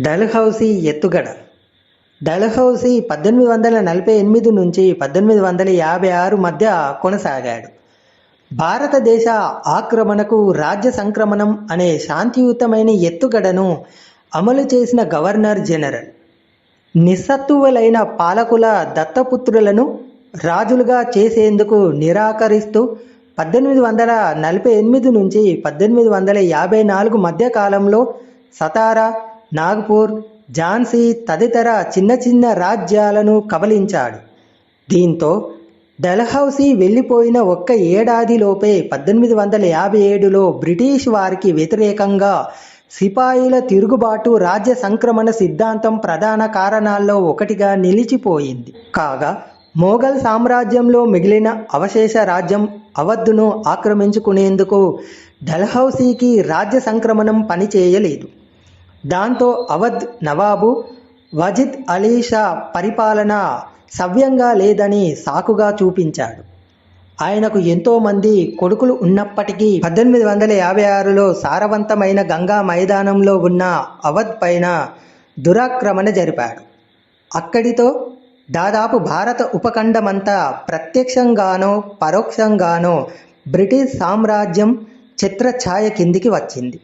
డల్హౌసీ ఎత్తుగడ. డల్హౌసీ పద్దెనిమిది వందల నలభై ఎనిమిది నుంచి పద్దెనిమిది వందల యాభై ఆరు మధ్య కొనసాగాడు. భారతదేశ ఆక్రమణకు రాజ్య సంక్రమణం అనే శాంతియుతమైన ఎత్తుగడను అమలు చేసిన గవర్నర్ జనరల్. నిస్సత్తువులైన పాలకుల దత్తపుత్రులను రాజులుగా చేసేందుకు నిరాకరిస్తూ పద్దెనిమిది వందల నలభై ఎనిమిది నుంచి పద్దెనిమిది వందల యాభై నాలుగు మధ్యకాలంలో సతారా నాగ్పూర్ ఝాన్సీ తదితర చిన్న చిన్న రాజ్యాలను కబలించాడు దీంతో డల్హౌసీ వెళ్ళిపోయిన ఒక్క ఏడాదిలోపే పద్దెనిమిది వందల యాభై ఏడులో బ్రిటిష్ వారికి వ్యతిరేకంగా సిపాయిల తిరుగుబాటు రాజ్య సంక్రమణ సిద్ధాంతం ప్రధాన కారణాల్లో ఒకటిగా నిలిచిపోయింది. కాగా మొఘల్ సామ్రాజ్యంలో మిగిలిన అవశేష రాజ్యం అవధును ఆక్రమించుకునేందుకు డల్హౌసీకి రాజ్య సంక్రమణం పనిచేయలేదు. దాంతో అవధ్ నవాబు వజిద్ అలీ షా పరిపాలన సవ్యంగా లేదని సాకుగా చూపించాడు. ఆయనకు ఎంతోమంది కొడుకులు ఉన్నప్పటికీ పద్దెనిమిది వందల యాభై ఆరులో సారవంతమైన గంగా మైదానంలో ఉన్న అవధ్ పైన దురాక్రమణ జరిపాడు. అక్కడితో దాదాపు భారత ఉపఖండమంతా ప్రత్యక్షంగానో పరోక్షంగానో బ్రిటిష్ సామ్రాజ్యం చిత్రఛాయ కిందికి వచ్చింది.